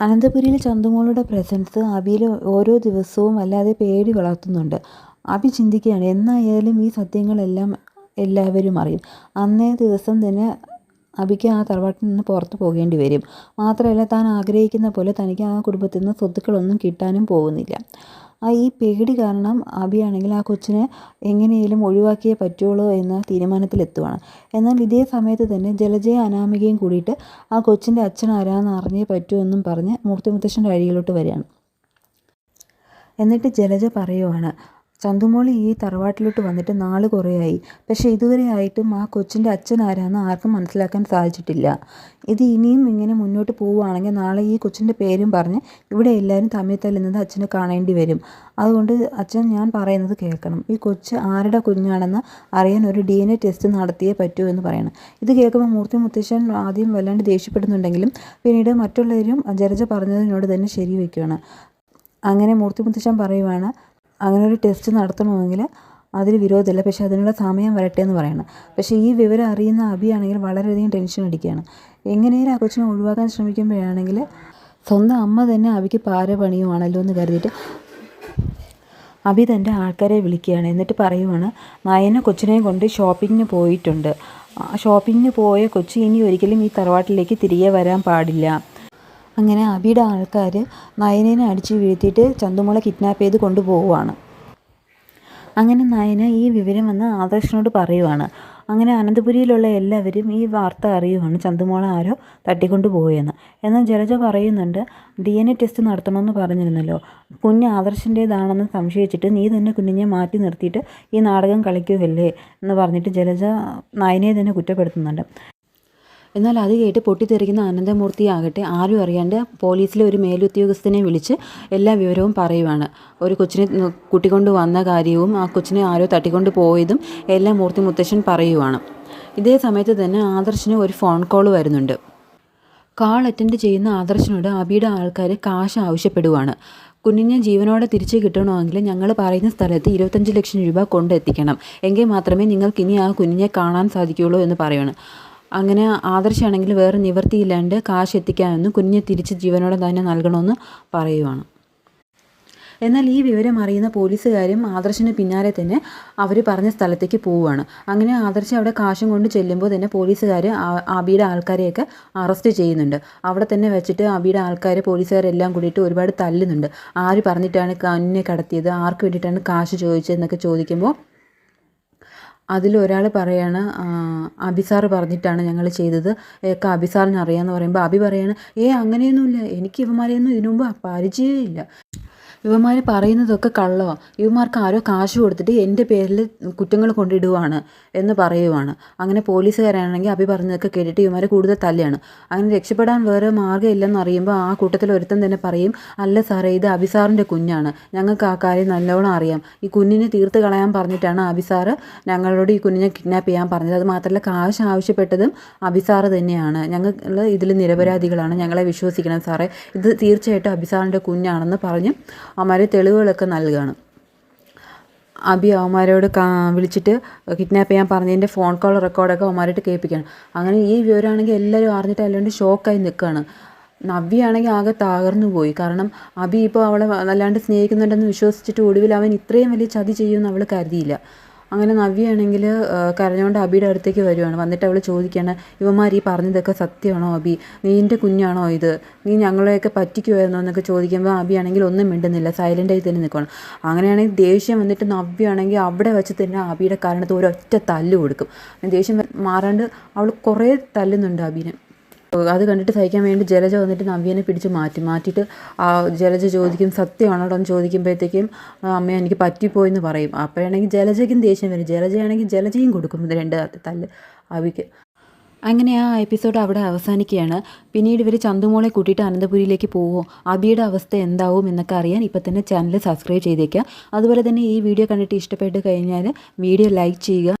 അനന്തപുരിയിൽ ചന്തുമോളുടെ പ്രസൻസ് അബിയിൽ ഓരോ ദിവസവും അല്ലാതെ പേടി വളർത്തുന്നുണ്ട്. അബി ചിന്തിക്കുകയാണ് എന്നായാലും ഈ സത്യങ്ങളെല്ലാം എല്ലാവരും അറിയും. അന്നേ ദിവസം തന്നെ അബിക്ക് ആ തറവാട്ടിൽ നിന്ന് പുറത്തു പോകേണ്ടി വരും. മാത്രമല്ല താൻ ആഗ്രഹിക്കുന്ന പോലെ തനിക്ക് ആ കുടുംബത്തിൽ നിന്ന് സ്വത്തുക്കളൊന്നും കിട്ടാനും പോകുന്നില്ല. ആ ഈ പേടി കാരണം അബിയാണെങ്കിൽ ആ കൊച്ചിനെ എങ്ങനെയെങ്കിലും ഒഴിവാക്കിയേ പറ്റുള്ളൂ എന്ന തീരുമാനത്തിലെത്തുവാണ്. എന്നാൽ ഇതേ സമയത്ത് തന്നെ ജലജയ അനാമികയും കൂടിയിട്ട് ആ കൊച്ചിന്റെ അച്ഛൻ ആരാന്ന് അറിഞ്ഞേ പറ്റൂ എന്നും പറഞ്ഞ് മൂർത്തി മുത്തശ്ശന്റെ വരികയാണ്. എന്നിട്ട് ജലജ പറയുവാണ് ചന്തുമോളി ഈ തറവാട്ടിലോട്ട് വന്നിട്ട് നാൾ കുറേയായി. പക്ഷേ ഇതുവരെ ആയിട്ടും ആ കൊച്ചിന്റെ അച്ഛൻ ആരാന്ന് ആർക്കും മനസ്സിലാക്കാൻ സാധിച്ചിട്ടില്ല. ഇത് ഇനിയും ഇങ്ങനെ മുന്നോട്ട് പോവുകയാണെങ്കിൽ നാളെ ഈ കൊച്ചിന്റെ പേരും പറഞ്ഞ് ഇവിടെ എല്ലാവരും തമ്മിൽ തല്ലുന്നത് അച്ഛനെ കാണേണ്ടി വരും. അതുകൊണ്ട് അച്ഛൻ ഞാൻ പറയുന്നത് കേൾക്കണം. ഈ കൊച്ച് ആരുടെ കുഞ്ഞാണെന്ന് അറിയാൻ ഒരു ഡി എൻ എ ടെസ്റ്റ് നടത്തിയേ പറ്റൂ എന്ന് പറയണം. ഇത് കേൾക്കുമ്പോൾ മൂർത്തി മുത്തശ്ശൻ ആദ്യം വല്ലാണ്ട് ദേഷ്യപ്പെടുന്നുണ്ടെങ്കിലും പിന്നീട് മറ്റുള്ളവരും ജലജ പറഞ്ഞതിനോട് തന്നെ ശരി വയ്ക്കുകയാണ് അങ്ങനെ മൂർത്തി മുത്തശ്ശൻ പറയുവാണ് അങ്ങനെ ഒരു ടെസ്റ്റ് നടത്തണമെങ്കിൽ അതിന് വിരോധമില്ല. പക്ഷേ അതിനുള്ള സമയം വരട്ടെ എന്ന് പറയണം. പക്ഷേ ഈ വിവരം അറിയുന്ന അബിയാണെങ്കിൽ വളരെയധികം ടെൻഷൻ അടിക്കുകയാണ്. എങ്ങനെയും ആ കൊച്ചിനെ ഒഴിവാക്കാൻ ശ്രമിക്കുമ്പോഴാണെങ്കിൽ സ്വന്തം അമ്മ തന്നെ അബിക്ക് പാര പണിയുവാണല്ലോ എന്ന് കരുതിയിട്ട് അബി തന്റെ ആൾക്കാരെ വിളിക്കുകയാണ്. എന്നിട്ട് പറയുവാണ് നയന കൊച്ചിനെയും കൊണ്ട് ഷോപ്പിങ്ങിന് പോയിട്ടുണ്ട്. ഷോപ്പിങ്ങിന് പോയ കൊച്ചി ഇനി ഒരിക്കലും ഈ തറവാട്ടിലേക്ക് തിരികെ വരാൻ പാടില്ല. അങ്ങനെ അബിയുടെ ആൾക്കാർ നയനേനെ അടിച്ച് വീഴ്ത്തിയിട്ട് ചന്തുമോളെ കിഡ്നാപ്പ് ചെയ്ത് കൊണ്ടുപോവുകയാണ് അങ്ങനെ നയന ഈ വിവരം വന്ന് ആദർശനോട് പറയുവാണ്. അങ്ങനെ അനന്തപുരിയിലുള്ള എല്ലാവരും ഈ വാർത്ത അറിയുവാണ് ചന്തുമോളെ ആരോ തട്ടിക്കൊണ്ട് പോയെന്ന്. എന്നാൽ ജലജ പറയുന്നുണ്ട് ഡി എൻ എ ടെസ്റ്റ് നടത്തണമെന്ന് പറഞ്ഞിരുന്നല്ലോ. കുഞ്ഞ് ആദർശിന്റേതാണെന്ന് സംശയിച്ചിട്ട് നീ തന്നെ കുഞ്ഞിനെ മാറ്റി നിർത്തിയിട്ട് ഈ നാടകം കളിക്കുമല്ലേ എന്ന് പറഞ്ഞിട്ട് ജലജ നയനെ തന്നെ കുറ്റപ്പെടുത്തുന്നുണ്ട്. എന്നാൽ അത് കേട്ട് പൊട്ടിത്തെറിക്കുന്ന അനന്തമൂർത്തിയാകട്ടെ ആരും അറിയാണ്ട് പോലീസിലെ ഒരു മേലുദ്യോഗസ്ഥനെ വിളിച്ച് എല്ലാ വിവരവും പറയുവാണ്. ഒരു കൊച്ചിനെ കൂട്ടിക്കൊണ്ട് വന്ന കാര്യവും ആ കൊച്ചിനെ ആരോ തട്ടിക്കൊണ്ട് പോയതും എല്ലാം മൂർത്തി മുത്തശ്ശൻ പറയുവാണ്. ഇതേ സമയത്ത് തന്നെ ആദർശിന് ഒരു ഫോൺ കോൾ വരുന്നുണ്ട്. കാൾ അറ്റൻഡ് ചെയ്യുന്ന ആദർശനോട് അബിയുടെ ആൾക്കാർ കാശ് ആവശ്യപ്പെടുവാണ്. കുഞ്ഞിനെ ജീവനോടെ തിരിച്ചു കിട്ടണമെങ്കിൽ ഞങ്ങൾ പറയുന്ന സ്ഥലത്ത് ഇരുപത്തഞ്ച് ലക്ഷം രൂപ കൊണ്ടെത്തിക്കണം. എങ്കിൽ മാത്രമേ നിങ്ങൾക്ക് ഇനി ആ കുഞ്ഞിനെ കാണാൻ സാധിക്കുകയുള്ളൂ എന്ന് പറയുകയാണ് അങ്ങനെ ആദർശാണെങ്കിൽ വേറെ നിവർത്തിയില്ലാണ്ട് കാശ് എത്തിക്കാമെന്ന് കുഞ്ഞിനെ തിരിച്ച് ജീവനോടെ തന്നെ നൽകണമെന്ന് പറയുവാണ്. എന്നാൽ ഈ വിവരം അറിയുന്ന പോലീസുകാരും ആദർശിന് പിന്നാലെ തന്നെ അവർ പറഞ്ഞ സ്ഥലത്തേക്ക് പോവുകയാണ് അങ്ങനെ ആദർശം അവിടെ കാശും കൊണ്ട് ചെല്ലുമ്പോൾ തന്നെ പോലീസുകാർ അബിയുടെ ആൾക്കാരെയൊക്കെ അറസ്റ്റ് ചെയ്യുന്നുണ്ട്. അവിടെ തന്നെ വെച്ചിട്ട് അബിയുടെ ആൾക്കാർ പോലീസുകാരെല്ലാം കൂടിയിട്ട് ഒരുപാട് തല്ലുന്നുണ്ട്. ആര് പറഞ്ഞിട്ടാണ് കന്നെ കടത്തിയത്? ആർക്ക് വേണ്ടിയിട്ടാണ് കാശ് ചോദിച്ചതെന്നൊക്കെ ചോദിക്കുമ്പോൾ അതിലൊരാൾ പറയാണ് അബിസാറ് പറഞ്ഞിട്ടാണ് ഞങ്ങൾ ചെയ്തത്. ഒക്കെ അബിസാറിന് അറിയാമെന്ന് പറയുമ്പോൾ അബി പറയാണ് ഏ അങ്ങനെയൊന്നുമില്ല. എനിക്ക് ഇവന്മാരെയൊന്നും ഇതിനു മുമ്പ് പരിചയമില്ല. ഇവന്മാർ പറയുന്നതൊക്കെ കള്ളമാണ് ഇവന്മാർക്ക് ആരോ കാശ് കൊടുത്തിട്ട് എന്റെ പേരിൽ കുറ്റങ്ങൾ കൊണ്ടിടുവാണ് എന്ന് പറയുവാണ്. അങ്ങനെ പോലീസുകാരാണെങ്കിൽ അഭി പറഞ്ഞതൊക്കെ കേട്ടിട്ട് ഇവന്മാർ കൂടുതൽ തല്ലിയാണ് അങ്ങനെ രക്ഷപ്പെടാൻ വേറെ മാർഗമില്ലെന്ന് അറിയുമ്പോൾ ആ കൂട്ടത്തിൽ ഒരുത്തൻ തന്നെ പറയും അല്ല സാറേ ഇത് അബിസാറിന്റെ കുഞ്ഞാണ്. ഞങ്ങൾക്ക് ആ കാര്യം നല്ലോണം അറിയാം. ഈ കുഞ്ഞിനെ തീർത്ത് കളയാൻ പറഞ്ഞിട്ടാണ് അബിസാറ് ഞങ്ങളോട് ഈ കുഞ്ഞിനെ കിഡ്നാപ്പ് ചെയ്യാൻ പറഞ്ഞത്. അത് മാത്രമല്ല കാശ് ആവശ്യപ്പെട്ടതും അബിസാറ് തന്നെയാണ്. ഞങ്ങൾ ഇതിൽ നിരപരാധികളാണ്. ഞങ്ങളെ വിശ്വസിക്കണം സാറേ. ഇത് തീർച്ചയായിട്ടും അബിസാറിന്റെ കുഞ്ഞാണെന്ന് പറഞ്ഞ് അവന്മാർ തെളിവുകളൊക്കെ നൽകുകയാണ് അബി അവന്മാരോട് വിളിച്ചിട്ട് കിഡ്നാപ്പ് ചെയ്യാൻ പറഞ്ഞതിന്റെ ഫോൺ കോൾ റെക്കോർഡൊക്കെ അവന്മാരായിട്ട് കേൾപ്പിക്കുകയാണ് അങ്ങനെ ഈ വിവരമാണെങ്കിൽ എല്ലാവരും അറിഞ്ഞിട്ട് അല്ലാണ്ട് ഷോക്കായി നിൽക്കുകയാണ്. നവ്യാണെങ്കിൽ ആകെ തകർന്നു പോയി. കാരണം അബി ഇപ്പോൾ അവളെ വല്ലാണ്ട് സ്നേഹിക്കുന്നുണ്ടെന്ന് വിശ്വസിച്ചിട്ട് ഒടുവിൽ അവൻ ഇത്രയും വലിയ ചതി ചെയ്യുമെന്ന് അവൾ കരുതിയില്ല. അങ്ങനെ നവ്യയാണെങ്കിൽ കരഞ്ഞുകൊണ്ട് അബിയുടെ അടുത്തേക്ക് വരുവാണ്. വന്നിട്ട് അവൾ ചോദിക്കുകയാണ് ഇവന്മാർ ഈ പറഞ്ഞതൊക്കെ സത്യമാണോ അബി? നീ എന്റെ കുഞ്ഞാണോ ഇത്? നീ ഞങ്ങളെയൊക്കെ പറ്റിക്കുമായിരുന്നോ എന്നൊക്കെ ചോദിക്കുമ്പോൾ അബിയാണെങ്കിൽ ഒന്നും മിണ്ടുന്നില്ല സൈലന്റായി തന്നെ നിൽക്കണം അങ്ങനെയാണെങ്കിൽ ദേഷ്യം വന്നിട്ട് നവ്യാണെങ്കിൽ അവിടെ വെച്ച് തന്നെ അബിയുടെ കാരണത്ത് ഒരൊറ്റ തല്ല് കൊടുക്കും. ദേഷ്യം മാറാണ്ട് അവൾ കുറേ തല്ലുന്നുണ്ട് അബിനെ. അത് കണ്ടിട്ട് സഹിക്കാൻ വേണ്ടി ജലജ വന്നിട്ട് നവ്യനെ പിടിച്ച് മാറ്റി. മാറ്റിയിട്ട് ആ ജലജ ചോദിക്കും സത്യമാണോ എന്ന് ചോദിക്കുമ്പോഴത്തേക്കും അമ്മ എനിക്ക് പറ്റിപ്പോയെന്ന് പറയും. അപ്പോഴാണെങ്കിൽ ജലജയ്ക്കും ദേഷ്യം വരും. ജലജയാണെങ്കിൽ ജലജയും കൊടുക്കും രണ്ട് തല്ല്. അവിക്ക് അങ്ങനെ ആ എപ്പിസോഡ് അവിടെ അവസാനിക്കുകയാണ്. പിന്നീട് ഇവർ ചന്തുമോളെ കൂട്ടിയിട്ട് അനന്തപുരിയിലേക്ക് പോവുമോ അബിയുടെ അവസ്ഥ എന്താവും എന്നൊക്കെ അറിയാൻ ഇപ്പം തന്നെ ചാനൽ സബ്സ്ക്രൈബ് ചെയ്തേക്കുക. അതുപോലെ തന്നെ ഈ വീഡിയോ കണ്ടിട്ട് ഇഷ്ടപ്പെട്ട് കഴിഞ്ഞാൽ വീഡിയോ ലൈക്ക് ചെയ്യുക.